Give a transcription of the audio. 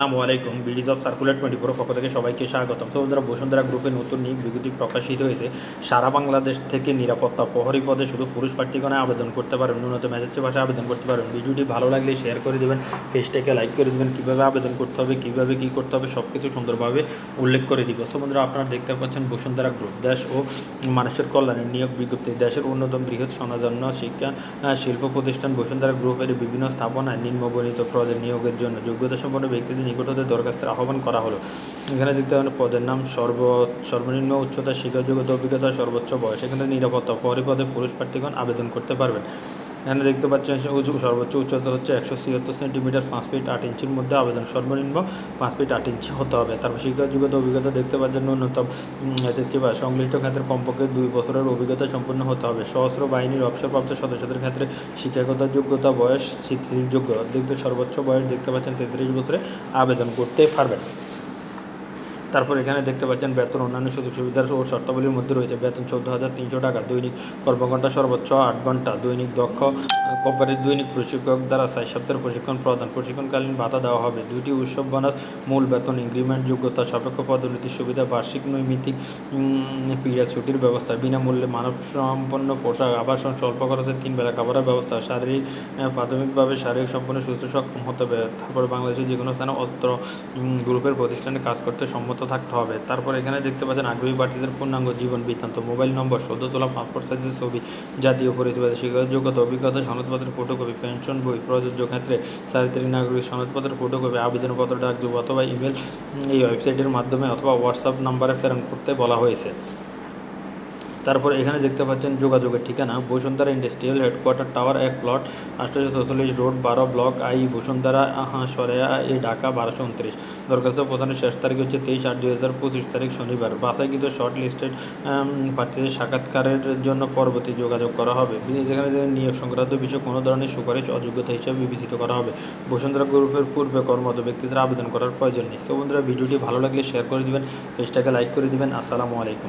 আসসালামু আলাইকুম BD's of circular twenty four পক্ষ থেকে সবাইকে স্বাগতম। তো বন্ধুরা বসুন্ধরা গ্রুপের নতুন নিয়োগ বিজ্ঞপ্তি প্রকাশিত হয়েছে। সারা বাংলাদেশ থেকে নিরাপত্তা প্রহরী পদে শুধু পুরুষ প্রার্থীগণে আবেদন করতে পারেন। ন্যূনতম মেসেজ ভাষায় আবেদন করতে পারেন। ভিডিওটি ভালো লাগলে শেয়ার করে দেবেন, পেজটাকে লাইক করে দেবেন, কীভাবে আবেদন করতে হবে, কীভাবে কী করতে হবে সব কিছু সুন্দরভাবে উল্লেখ করে দিব। তো বন্ধুরা, আপনারা দেখতে পাচ্ছেন বসুন্ধরা গ্রুপ, দেশ ও মানুষের কল্যাণের নিয়োগ বিজ্ঞপ্তি। দেশের অন্যতম বৃহৎ স্বনাজন্য শিক্ষা শিল্প প্রতিষ্ঠান বসুন্ধরা গ্রুপের বিভিন্ন স্থাপনায় নিম্নবর্ণিত পদের নিয়োগের জন্য যোগ্যতা সম্পন্ন ব্যক্তিদের নিকট হতে দরখাস্তের আহ্বান করা হলো। এখানে দেখতে পাবেন পদের নাম সর্ব, সর্বনিম্ন উচ্চতা, শিক্ষাযোগ্যতা, অভিজ্ঞতা, সর্বোচ্চ বয়স। এখানে নিরাপত্তা, পরে পদে পুরুষ প্রার্থীগণ আবেদন করতে পারবেন। এখানে দেখতে পাচ্ছেন উঁচু, সর্বোচ্চ উচ্চতা হচ্ছে একশো ছিয়াত্তর সেন্টিমিটার, পাঁচ ফিট আট ইঞ্চির মধ্যে আবেদন সর্বনিম্ন পাঁচ ফিট আট ইঞ্চি হতে হবে। তারপর শিক্ষাযোগ্যতা অভিজ্ঞতা দেখতে পাচ্ছেন ন্যূনতম এসএসসি বা সংশ্লিষ্ট ক্ষেত্রে কমপক্ষে দুই বছরের অভিজ্ঞতা সম্পন্ন হতে হবে। সহস্র বাহিনীর অবসরপ্রাপ্ত সদস্যদের ক্ষেত্রে শিক্ষাগত যোগ্যতা, বয়স স্বীকৃতির যোগ্য দেখতে সর্বোচ্চ বয়স দেখতে পাচ্ছেন তেত্রিশ বছরে আবেদন করতে পারবেন। তারপর এখানে দেখতে পাচ্ছেন বেতন অন্যান্য সুযোগ সুবিধার ও শর্তাবলীর মধ্যে রয়েছে। বেতন চোদ্দ হাজার তিনশো টাকা। দৈনিক কর্মঘণ্টা সর্বোচ্চ আট ঘণ্টা দৈনিক দক্ষ কোম্পানির দৈনিক প্রশিক্ষক দ্বারা চার সপ্তাহের প্রশিক্ষণ প্রদান। প্রশিক্ষণকালীন ভাতা দেওয়া হবে। দুইটি উৎসব বোনাস, মূল বেতন, ইনক্রিমেন্ট, যোগ্যতা, সাপেক্ষ পদোন্নতির সুবিধা, বার্ষিক নৈমিত্তিক পিরিয়ড ছুটির ব্যবস্থা, বিনামূল্যে মানব সম্পন্ন পোশাক, আবাসন, স্বল্প খরচে তিন বেলা খাবারের ব্যবস্থা, শারীরিক প্রাথমিকভাবে শারীরিক সম্পন্ন সুস্থ, সক্ষম হতে হবে। তারপরে বাংলাদেশের যে কোনো স্থানে অত্র গ্রুপের প্রতিষ্ঠানে কাজ করতে সম্মত থাকতে হবে। তারপর এখানে দেখতে পাচ্ছেন আগ্রহী প্রার্থীদের পূর্ণাঙ্গ জীবন বৃত্তান্ত। মোবাইল নম্বর সদ্য তোলা পাসপোর্ট সাইজের ছবি, জাতীয় পরিচয় শিক্ষাগত যোগ্যতা অভিজ্ঞতা, সনদপত্রের ফটোকপি, পেনশন বই, প্রযোজ্য ক্ষেত্রে চারিত্রিক নাগরিক সনদপত্রের ফটোকপি, আবেদনপত্র, ডাকযোগ অথবা ইমেল এই ওয়েবসাইটের মাধ্যমে অথবা হোয়াটসঅ্যাপ নাম্বারে প্রেরণ করতে বলা হয়েছে। তারপর এখানে দেখতে পাচ্ছেন যোগাযোগের ঠিকানা, বসুন্ধরা ইন্ডাস্ট্রিয়াল হেডকোয়ার্টার টাওয়ার এক প্লট আটশোশো চৌচল্লিশ রোড বারো ব্লক আই বসুন্ধরা সরেয়া, এ, ঢাকা, বারোশো উনত্রিশ। দরখাস্ত প্রধানের শেষ তারিখ হচ্ছে তেইশ আট দুই হাজার পঁচিশ তারিখ শনিবার। বাছাইকৃত শর্ট লিস্টেড প্রার্থীদের সাক্ষাৎকারের জন্য পরবর্তী যোগাযোগ করা হবে। যেখানে নিয়োগ সংক্রান্ত বিষয়ে কোনো ধরনের সুপারিশ অযোগ্যতা হিসেবে বিবেচিত করা হবে। বসুন্ধরা গ্রুপের পূর্বে কর্মরত ব্যক্তিদের আবেদন করার প্রয়োজন নেই। বন্ধুরা, ভিডিওটি ভালো লাগলে শেয়ার করে দিবেন, পেজটাকে লাইক করে দিবেন। আসসালামু আলাইকুম।